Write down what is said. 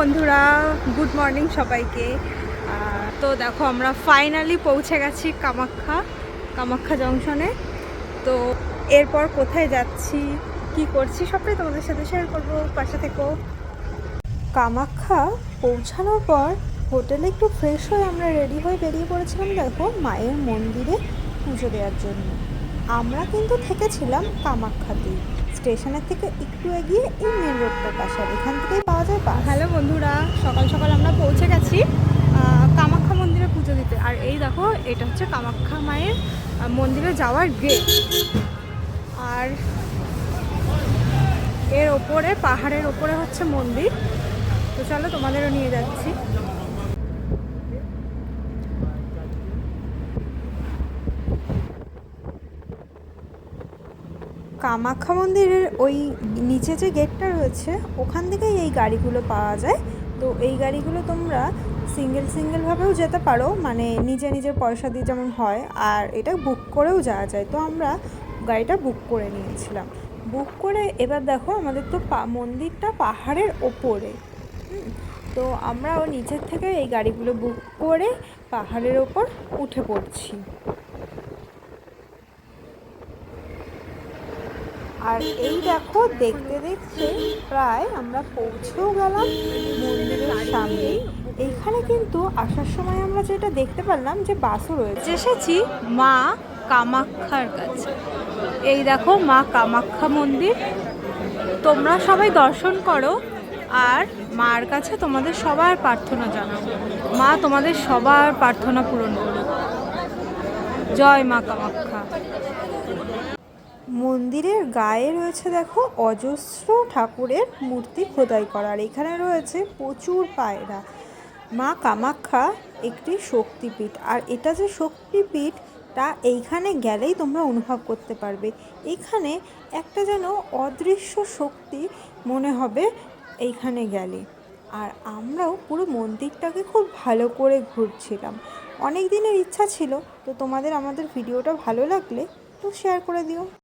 বন্ধুরা good morning সবাইকে। তো দেখো, আমরা ফাইনালি পৌঁছে গেছি কামাখ্যা কামাখ্যা জংশনে তো এরপর কোথায় যাচ্ছি, কি করছি, সবটাই তোমাদের সাথে শেয়ার করব, পাশে থেকো। কামাখ্যা পৌঁছানোর পর হোটেলে একটু ফ্রেশ হয়ে আমরা রেডি হয়ে বেরিয়ে পড়েছিলাম, দেখো, মায়ের মন্দিরে পুজো দেওয়ার জন্য। আমরা কিন্তু থেকেছিলাম কামাখ্যাতেই স্টেশনের থেকে একটু এগিয়ে এই মেন রোডটার পাশে। এখান থেকেই পাওয়া যায় বাস হ্যালো বন্ধুরা, সকাল সকাল আমরা পৌঁছে গেছি কামাখ্যা মন্দিরে পুজো দিতে। আর এই দেখো, এটা হচ্ছে কামাখ্যা মায়ের মন্দিরে যাওয়ার গেট আর এর ওপরে, পাহাড়ের ওপরে হচ্ছে মন্দির। তো চলো তোমাদেরও নিয়ে যাচ্ছি। কামাখ্যা মন্দিরের ওই নিচে যে গেটটা রয়েছে, ওখান থেকেই এই গাড়িগুলো পাওয়া যায়। তো এই গাড়িগুলো তোমরা সিঙ্গেল সিঙ্গেলভাবেও যেতে পারো মানে নিজে নিজের পয়সা দিয়ে যেমন হয়, আর এটা বুক করেও যাওয়া যায়। তো আমরা গাড়িটা বুক করে নিয়েছিলাম। বুক করে এবার দেখো আমাদের তো মন্দিরটা পাহাড়ের ওপরে। তো আমরা আমরাও নিচের থেকে এই গাড়িগুলো বুক করে পাহাড়ের ওপর উঠে পড়ছি। আর এই দেখো, দেখতে দেখতে প্রায় আমরা পৌঁছেও গেলাম মন্দিরের সামনে। এইখানে কিন্তু আসার সময় আমরা যেটা দেখতে পারলাম যে বাসও রয়েছে। এসেছি মা কামাখ্যার কাছে। এই দেখো মা কামাখ্যা মন্দির। তোমরা সবাই দর্শন করো আর মার কাছে তোমাদের সবার প্রার্থনা জানাও। মা তোমাদের সবার প্রার্থনা পূরণ করুক। জয় মা কামাখ্যা মন্দিরের গায়ে রয়েছে দেখো অজস্র ঠাকুরের মূর্তি খোদাই করা আর এখানে রয়েছে প্রচুর পায়রা। মা কামাখ্যা একটি শক্তিপীঠ। আর এটা যে শক্তিপীঠ, তা এইখানে গেলেই তোমরা অনুভব করতে পারবে। এখানে একটা যেন অদৃশ্য শক্তি মনে হবে এইখানে গেলে। আর আমরাও পুরো মন্দিরটাকে খুব ভালো করে ঘুরছিলাম। অনেক দিনের ইচ্ছা ছিল, তো তোমাদের আমাদের ভিডিওটা ভালো লাগলে তো শেয়ার করে দিও।